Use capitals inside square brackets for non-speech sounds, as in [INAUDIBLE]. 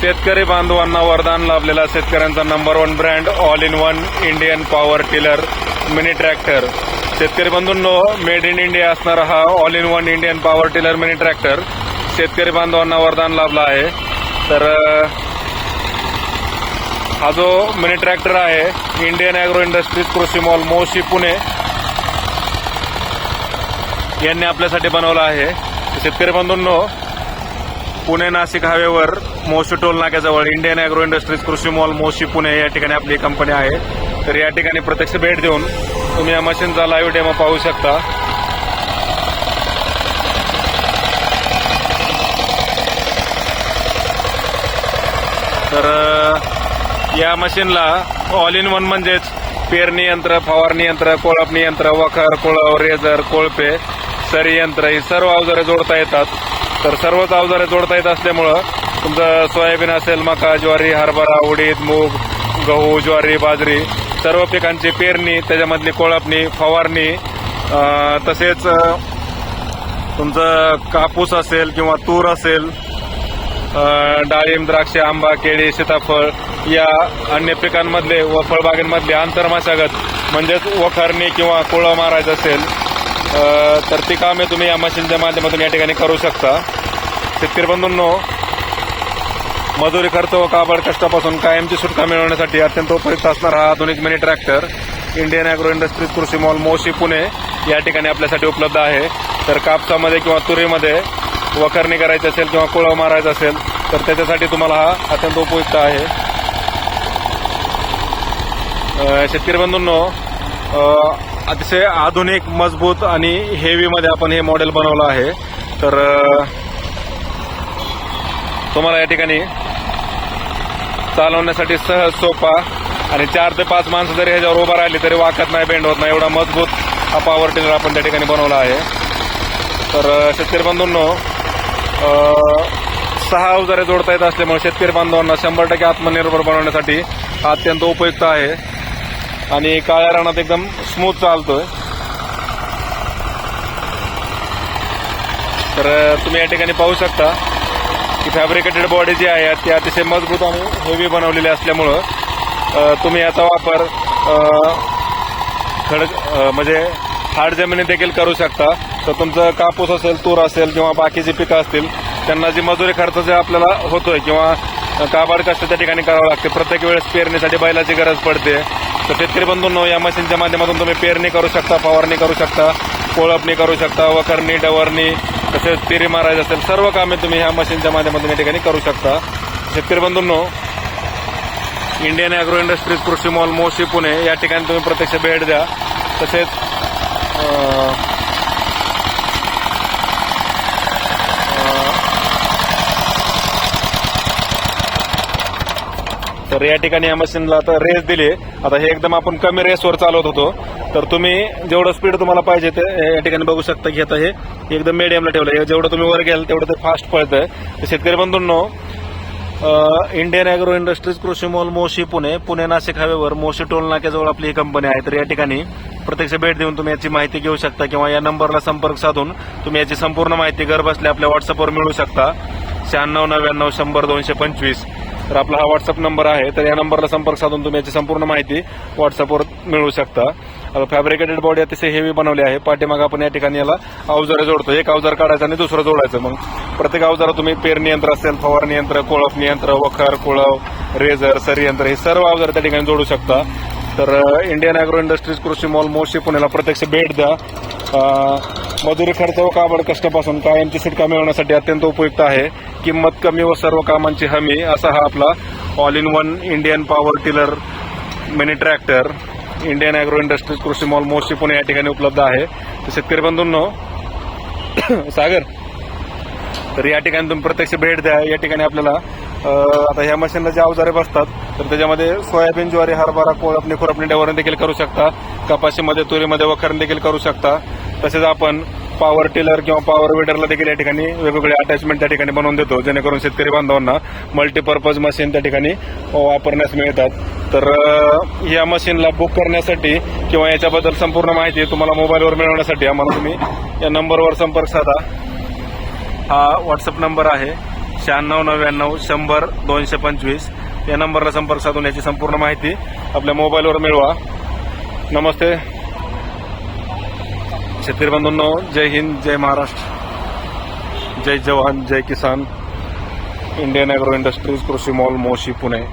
शेतकरी बांधवांना वरदान लाभलेला शेतकऱ्यांचा number one brand all in one Indian power tiller mini tractor शेतकरी बंधूंनो मेड इन इंडिया असणारा हा all in one Indian power tiller mini tractor शेतकरी बांधवांना वरदान लाभला आहे. तर हा जो मिनी ट्रॅक्टर आहे इंडियन ॲग्रो इंडस्ट्रीज कृषी मॉल मोशी पुणे यांनी आपल्यासाठी बनवला आहे. शेतकरी बंधूंनो पुणे नाशिक हायवेवर मोशी टोल नाक्याजवळ इंडियन ॲग्रो इंडस्ट्रीज कृषी मॉल मोशी पुणे या ठिकाणी आपली कंपनी आहे. तर या ठिकाणी प्रत्यक्ष भेट देऊन तुम्ही या मशीनचा लाईव्ह डेमो पाहू शकता. तर या मशीनला ऑल इन वन म्हणजेच पेरणी यंत्र फवारणी यंत्र कोळपणी यंत्र वखर कोळव रेझर कोळपे सरी यंत्र ही सर्व अवजारे जोडता येतात. तर सर्वच अवजारे जोडता येत असल्यामुळं तुमचं सोयाबीन असेल मका ज्वारी हरभरा उडीद मूग गहू ज्वारी बाजरी सर्व पिकांची पेरणी त्याच्यामधली कोळपणी फवारणी तसेच तुमचं कापूस असेल किंवा तूर असेल डाळिंब द्राक्ष आंबा केळी सीताफळ या अन्य पिकांमधले व फळबागांमधले आंतरमशागत म्हणजेच वखरणी किंवा कोळं मारायचं असेल तर ती कामे तुम्ही या मशीनच्या माध्यमातून या ठिकाणी करू शकता. शेतकरी बंधूंनो मजुरी खर्च व काबड कष्टापासून कायमची सुटका मिळवण्यासाठी अत्यंत उपयुक्त असणारा हा आधुनिक mini tractor Indian agro industries कृषी मॉल मोशी पुणे या ठिकाणी आपल्यासाठी उपलब्ध आहे. तर कापसामध्ये किंवा तुरीमध्ये वखरणी करायची असेल किंवा कुळव मारायचं असेल तर त्याच्यासाठी तुम्हाला हा अत्यंत उपयुक्त आहे. शेतकरी बंधूंनो अतिशय आधुनिक मजबूत आणि हेवीमध्ये आपण हे मॉडेल बनवलं आहे. तर तुम्हाला या ठिकाणी चालवण्यासाठी सहज सोपा आणि चार ते पाच माणसं जरी ह्याच्यावर उभा राहिली तरी वाकत नाही बेंड होत नाही. एवढा मजबूत हा पॉवर टिलर आपण त्या ठिकाणी बनवला आहे. तर शेतकरी बांधूंनो सहा अवजारे जोडता येत असल्यामुळे शेतकरी बांधवांना शंभर टक्के आत्मनिर्भर बनवण्यासाठी हा अत्यंत उपयुक्त आहे. आणि काळ्या रानात एकदम स्मूथ चालतोय. तर तुम्ही या ठिकाणी पाहू शकता की फॅब्रिकेटेड बॉडी जी आहे ती अतिशय मजबूत आणि हेवी बनवलेली असल्यामुळं तुम्ही याचा वापर अ, खडक म्हणजे हार्ड जमिनी देखील करू शकता. तर तुमचं कापूस असेल तूर असेल किंवा बाकीची पिकं असतील त्यांना जी मजुरी खर्च जे आपल्याला होतोय किंवा काबाड कष्ट त्या ठिकाणी करावं लागते. प्रत्येक वेळेस पेरणीसाठी बैलाची गरज पडते. तर शेतकरी बंधूंनो या मशीनच्या माध्यमातून तुम्ही पेरणी करू शकता फवारणी करू शकता कोळपणी करू शकता वखरणी डवरणी तसेच पेरी मारायचं असेल सर्व कामे तुम्ही ह्या मशीनच्या माध्यमातून या ठिकाणी करू शकता. शेतकरी बंधूंनो इंडियन ॲग्रो इंडस्ट्रीज कृषी मॉल मोशी पुणे या ठिकाणी तुम्ही प्रत्यक्ष भेट द्या. तसेच तर या ठिकाणी या मशीनला आता रेस दिली आता हे एकदम आपण कमी रेसवर चालवत होतो. तर तुम्ही जेवढं स्पीड तुम्हाला पाहिजे ते या ठिकाणी बघू शकता की आता हे एकदम मीडियमला ठेवलं. हे जेवढं तुम्ही वर गेल तेवढं ते फास्ट पळतंय. तर शेतकरी बंधूंनो इंडियन ॲग्रो इंडस्ट्रीज कृषी मॉल मोशी पुणे पुणे नाशिक हायवेवर मोशी टोल नाक्याजवळ आपली ही कंपनी आहे. तर या ठिकाणी प्रत्यक्ष भेट देऊन तुम्ही याची माहिती घेऊ शकता किंवा या नंबरला संपर्क साधून तुम्ही याची संपूर्ण माहिती घर बसल्या आपल्या व्हॉट्सअपवर मिळू शकता. शहाण्णव नव्याण्णव शंभर दोनशे पंचवीस. तर आपला हा व्हॉट्सअप नंबर आहे. तर या नंबरला संपर्क साधून तुम्ही याची संपूर्ण माहिती व्हॉट्सअपवर मिळवू शकता. फॅब्रिकेटेड बॉडी अतिशय हेवी बनवली आहे. पाठीमाग आपण या ठिकाणी याला अवजारे जोडतो. एक अवजार काढायचं आणि दुसरं जोडायचं. मग प्रत्येक अवजारा तुम्ही पेरणी यंत्र असेल फवारणी यंत्र कोळपणी यंत्र वखर कोळव रेझर सरी यंत्र हे सर्व अवजार त्या ठिकाणी जोडू शकता. तर इंडियन ॲग्रो इंडस्ट्रीज कृषी मॉल मोशी पुण्याला प्रत्यक्ष भेट द्या. मजुरी खर्च व काबड कष्टापासून कायमची सुटका मिळवण्यासाठी अत्यंत उपयुक्त आहे. किंमत कमी व सर्व कामांची हमी असा हा आपला all in one Indian power tiller mini tractor Indian agro industries कृषी मॉल मोशी पुणे या ठिकाणी उपलब्ध आहे. तर शेतकरी बंधूंनो [COUGHS] सागर तर या ठिकाणी तुम्ही प्रत्यक्ष भेट द्या. या ठिकाणी आपल्याला आता ह्या मशीनला जे अवजारे बसतात तर त्याच्यामध्ये सोयाबीन ज्वारी हरभरा कोळपणी खुरपणी डेवरण देखील करू शकता. कपाशीमध्ये तुरीमध्ये वखरण देखील करू शकता. तसेच आपण पॉवर टिलर किंवा पॉवर विडरला देखील या ठिकाणी वेगवेगळे अटॅचमेंट त्या ठिकाणी बनवून देतो जेणेकरून शेतकरी बांधवांना मल्टीपर्पज मशीन त्या ठिकाणी वापरण्यास मिळतात. तर या मशीनला बुक करण्यासाठी किंवा याच्याबद्दल संपूर्ण माहिती तुम्हाला मोबाईलवर मिळवण्यासाठी आम्हाला तुम्ही या नंबरवर संपर्क साधा. हा व्हॉट्सअप नंबर आहे शहाण्णव नव्याण्णव शंभर दोनशे पंचवीस. या नंबरला संपर्क साधून याची संपूर्ण माहिती आपल्या मोबाईलवर मिळवा. नमस्ते. शेतकरी बंधूंनो जय हिंद जय महाराष्ट्र जय जवान जय किसान इंडियन ॲग्रो इंडस्ट्रीज कृषी मॉल मोशी पुणे.